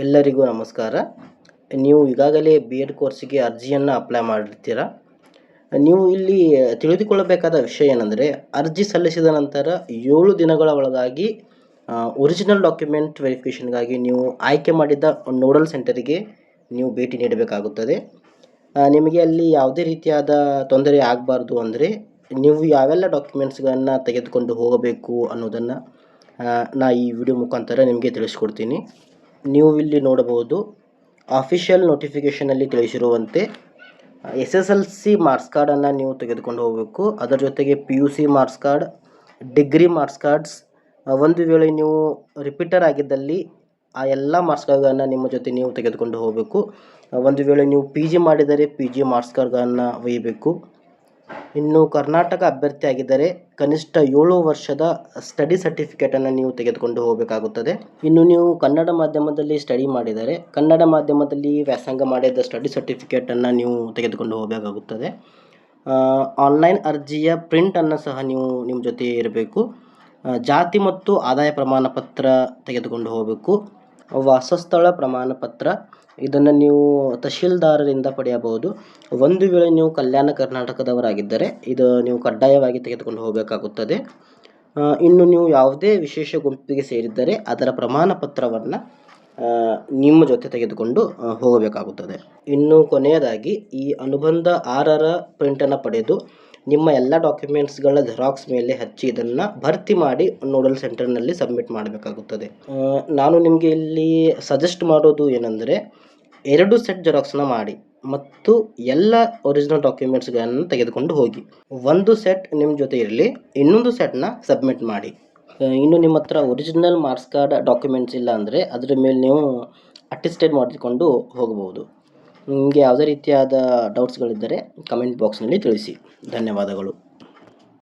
ಎಲ್ಲರಿಗೂ ನಮಸ್ಕಾರ. ನೀವು ಈಗಾಗಲೇ ಬಿ ಎಡ್ ಕೋರ್ಸಿಗೆ ಅರ್ಜಿಯನ್ನು ಅಪ್ಲೈ ಮಾಡಿರ್ತೀರ? ನೀವು ಇಲ್ಲಿ ತಿಳಿದುಕೊಳ್ಳಬೇಕಾದ ವಿಷಯ ಏನಂದರೆ, ಅರ್ಜಿ ಸಲ್ಲಿಸಿದ ನಂತರ ಏಳು ದಿನಗಳ ಒಳಗಾಗಿ ಒರಿಜಿನಲ್ ಡಾಕ್ಯುಮೆಂಟ್ ವೆರಿಫಿಕೇಷನ್ಗಾಗಿ ನೀವು ಆಯ್ಕೆ ಮಾಡಿದ ನೋಡಲ್ ಸೆಂಟರಿಗೆ ನೀವು ಭೇಟಿ ನೀಡಬೇಕಾಗುತ್ತದೆ. ನಿಮಗೆ ಅಲ್ಲಿ ಯಾವುದೇ ರೀತಿಯಾದ ತೊಂದರೆ ಆಗಬಾರ್ದು ಅಂದರೆ, ನೀವು ಯಾವೆಲ್ಲ ಡಾಕ್ಯುಮೆಂಟ್ಸ್ಗಳನ್ನು ತೆಗೆದುಕೊಂಡು ಹೋಗಬೇಕು ಅನ್ನೋದನ್ನು ನಾ ಈ ವಿಡಿಯೋ ಮುಖಾಂತರ ನಿಮಗೆ ತಿಳಿಸ್ಕೊಡ್ತೀನಿ. ನೀವು ಇಲ್ಲಿ ನೋಡಬಹುದು ಅಫಿಷಿಯಲ್ ನೋಟಿಫಿಕೇಷನಲ್ಲಿ ತಿಳಿಸಿರುವಂತೆ, S S L C marks ಕಾರ್ಡನ್ನು ನೀವು ತೆಗೆದುಕೊಂಡು ಹೋಗಬೇಕು. ಅದರ ಜೊತೆಗೆ P U C marks card degree marks cards ಒಂದು ವೇಳೆ ನೀವು ರಿಪೀಟರ್ ಆಗಿದ್ದಲ್ಲಿ ಆ ಎಲ್ಲ ಮಾರ್ಕ್ಸ್ ಕಾರ್ಡ್ಗಳನ್ನು ನಿಮ್ಮ ಜೊತೆ ನೀವು ತೆಗೆದುಕೊಂಡು ಹೋಗಬೇಕು. ಒಂದು ವೇಳೆ ನೀವು ಪಿ ಜಿ ಮಾಡಿದರೆ ಪಿ ಜಿ ಮಾರ್ಕ್ಸ್ ಕಾರ್ಡ್ಗಳನ್ನು ಒಯ್ಯಬೇಕು. ಇನ್ನು ಕರ್ನಾಟಕ ಅಭ್ಯರ್ಥಿಯಾಗಿದ್ದರೆ ಕನಿಷ್ಠ ಏಳು ವರ್ಷದ ಸ್ಟಡಿ ಸರ್ಟಿಫಿಕೇಟನ್ನು ನೀವು ತೆಗೆದುಕೊಂಡು ಹೋಗಬೇಕಾಗುತ್ತದೆ. ಇನ್ನು ನೀವು ಕನ್ನಡ ಮಾಧ್ಯಮದಲ್ಲಿ ಸ್ಟಡಿ ಮಾಡಿದರೆ ಕನ್ನಡ ಮಾಧ್ಯಮದಲ್ಲಿ ವ್ಯಾಸಂಗ ಮಾಡಿದ ಸ್ಟಡಿ ಸರ್ಟಿಫಿಕೇಟನ್ನು ನೀವು ತೆಗೆದುಕೊಂಡು ಹೋಗಬೇಕಾಗುತ್ತದೆ. ಆನ್ಲೈನ್ ಅರ್ಜಿಯ ಪ್ರಿಂಟನ್ನು ಸಹ ನೀವು ನಿಮ್ಮ ಜೊತೆ ಇರಬೇಕು. ಜಾತಿ ಮತ್ತು ಆದಾಯ ಪ್ರಮಾಣ ಪತ್ರ ತೆಗೆದುಕೊಂಡು ಹೋಗಬೇಕು. ವಾಸಸ್ಥಳ ಪ್ರಮಾಣ ಪತ್ರ ಇದನ್ನು ನೀವು ತಹಶೀಲ್ದಾರರಿಂದ ಪಡೆಯಬಹುದು. ಒಂದು ವೇಳೆ ನೀವು ಕಲ್ಯಾಣ ಕರ್ನಾಟಕದವರಾಗಿದ್ದರೆ, ಇದು ನೀವು ಕಡ್ಡಾಯವಾಗಿ ತೆಗೆದುಕೊಂಡು ಹೋಗಬೇಕಾಗುತ್ತದೆ. ಇನ್ನು ನೀವು ಯಾವುದೇ ವಿಶೇಷ ಗುಂಪಿಗೆ ಸೇರಿದ್ದರೆ, ಅದರ ಪ್ರಮಾಣ ಪತ್ರವನ್ನು ನಿಮ್ಮ ಜೊತೆ ತೆಗೆದುಕೊಂಡು ಹೋಗಬೇಕಾಗುತ್ತದೆ. ಇನ್ನು ಕೊನೆಯದಾಗಿ, ಈ ಅನುಬಂಧ ಆರರ ಪ್ರಿಂಟನ್ನು ಪಡೆದು ನಿಮ್ಮ ಎಲ್ಲ ಡಾಕ್ಯುಮೆಂಟ್ಸ್ಗಳ ಜೆರಾಕ್ಸ್ ಮೇಲೆ ಹಚ್ಚಿ ಇದನ್ನು ಭರ್ತಿ ಮಾಡಿ ನೋಡಲ್ ಸೆಂಟರ್ನಲ್ಲಿ ಸಬ್ಮಿಟ್ ಮಾಡಬೇಕಾಗುತ್ತದೆ. ನಾನು ನಿಮಗೆ ಇಲ್ಲಿ ಸಜೆಸ್ಟ್ ಮಾಡೋದು ಏನೆಂದರೆ ಎರಡು ಸೆಟ್ ಜೆರಾಕ್ಸ್ನ ಮಾಡಿ ಮತ್ತು ಎಲ್ಲ ಒರಿಜಿನಲ್ ಡಾಕ್ಯುಮೆಂಟ್ಸ್ಗಳನ್ನು ತೆಗೆದುಕೊಂಡು ಹೋಗಿ. ಒಂದು ಸೆಟ್ ನಿಮ್ಮ ಜೊತೆ ಇರಲಿ, ಇನ್ನೊಂದು ಸೆಟ್ನ ಸಬ್ಮಿಟ್ ಮಾಡಿ. ಇನ್ನು ನಿಮ್ಮ ಹತ್ರ ಒರಿಜಿನಲ್ ಮಾರ್ಕ್ಸ್ ಕಾರ್ಡ್ ಡಾಕ್ಯುಮೆಂಟ್ಸ್ ಇಲ್ಲ ಅಂದರೆ ಅದ್ರ ಮೇಲೆ ನೀವು ಅಟೆಸ್ಟೆಡ್ ಮಾಡಿಕೊಂಡು ಹೋಗಬಹುದು ನಿಮಗೆ ಯಾವುದೇ ರೀತಿಯಾದ ಡೌಟ್ಸ್ಗಳಿದ್ದರೆ ಕಮೆಂಟ್ ಬಾಕ್ಸ್ನಲ್ಲಿ ತಿಳಿಸಿ. ಧನ್ಯವಾದಗಳು.